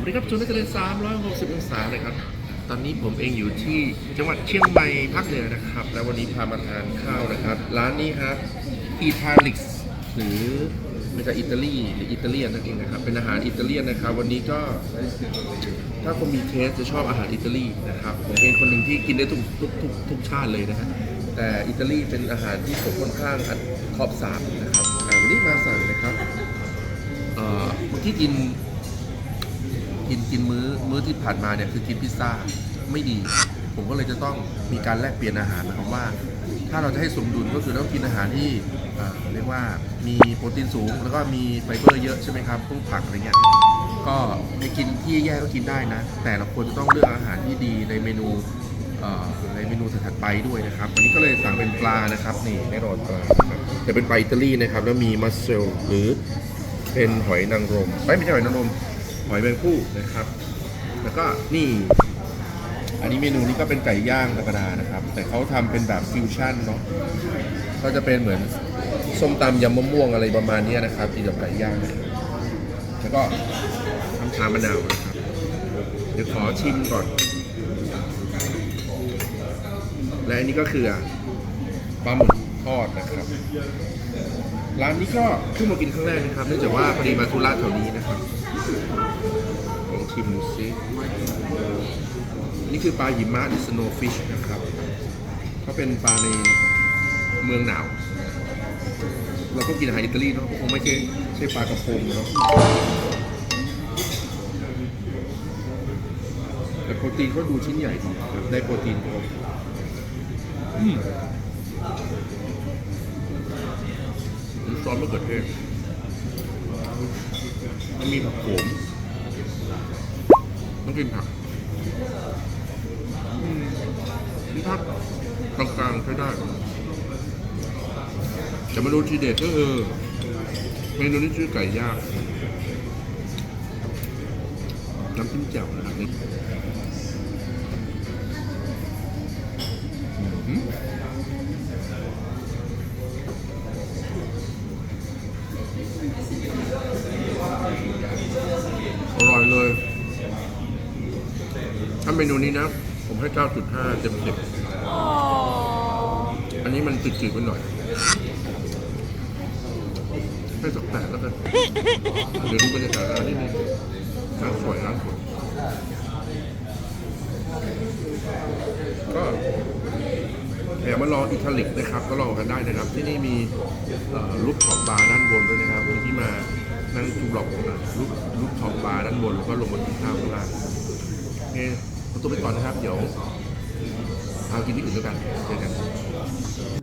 วัสดีครับจูนนักเรียน360 องศาเลยครับ ตอนนี้ผมเองอยู่ที่จังหวัดเชียงใหม่ภาคเหนือนะครับ แล้ววันนี้พามาทานข้าวนะครับ ร้านนี้ครับอีทาลิกส์หรือมาจากอิตาลีหรืออิตาเลียนนั่นเองนะครับ เป็นอาหารอิตาเลียนนะครับ วันนี้ก็ถ้าคนมีเทสจะชอบอาหารอิตาลีนะครับ ผมเองคนหนึ่งที่กินได้ทุกทุกทุกทุกชาติเลยนะฮะแต่อิตาลีเป็นอาหารที่ผมค่อนข้างอันขอบสามนะครับอันนี้มาสั่งนะครับเอ่อเมื่อกี้กิน กินกินมื้อมื้อที่ผ่านมาเนี่ยคือกินพิซซ่าไม่ดี ผมก็เลยจะต้องมีการแลกเปลี่ยนอาหารหมายความว่า ถ้าเราจะให้สมดุลก็คือต้องกินอาหารที่เรียกว่ามีโปรตีนสูง แล้วก็มีไฟเบอร์เยอะใช่ไหมครับพวกผักอะไรเงี้ยก็ในกินที่แย่ก็กินได้นะ แต่เราควรจะต้องเลือกอาหารที่ดีในเมนูในเมนูถัดไปด้วยนะครับวันนี้ก็เลยสั่งเป็นปลานะครับนี่แน่นอนปลาแต่เป็นปลาอิตาลีนะครับแล้วมีมัสเซลหรือเป็นหอยนางรมไม่ใช่หอยนางรม หอยแมงผู้นะครับ แล้วก็นี่ อันนี้เมนูนี้ก็เป็นไก่ย่างธรรมดานะครับ แต่เขาทำเป็นแบบฟิวชั่นเนาะก็จะเป็นเหมือนส้มตำยำมะม่วงอะไรประมาณเนี้ยนะครับกินกับไก่ย่างแล้วก็น้ำชามะนาวนะครับ เดี๋ยวขอชิมก่อน และอันนี้ก็คือปลาหมึกทอดนะครับ ร้านนี้ก็เพิ่งมากินครั้งแรกนะครับเนื่องจากว่าพอดีมาธุระแถวนี้นะครับลองชิมดูซินี่คือปลาหิมะหรือ snowfish นะครับเขาเป็นปลาในเมืองหนาว เราก็กินอาหารอิตาลีเนาะคงไม่ใช่ใช่ปลากระพงเนาะแต่โปรตีนก็ดูชิ้นใหญ่ดีนะครับได้โปรตีนครบ ซอสมะเขือเทศมันมีผักโขมต้องกินผักนี่ผักกลางๆใช้ได้แต่เมนูทีเด็ดก็คือเมนูนี้ชื่อไก่ย่างน้ำจิ้มแจ่วนะครับาเมนูนี้นะ ผมให้ 9.5 เต็มสิบอันนี้มันจืดๆไปหน่อย ให้สักแปดแล้วกันเดี๋ยวดูบรรยากาศร้านนิดนึงร้านสวยร้านสวยก็แอบมาลองอิตาลิกนะครับก็ลองกันได้นะครับ ที่นี่มีลูกขอบบาร์ด้านบนด้วยนะครับที่มานั่งดูบล็อกลูกลูกขอบบาร์ด้านบนแล้วก็ลงมากินข้าวข้างล่างโอเคขอ ตัวไปก่อนนะครับ เดี๋ยวเอากินที่อื่นด้วยกันเจอกัน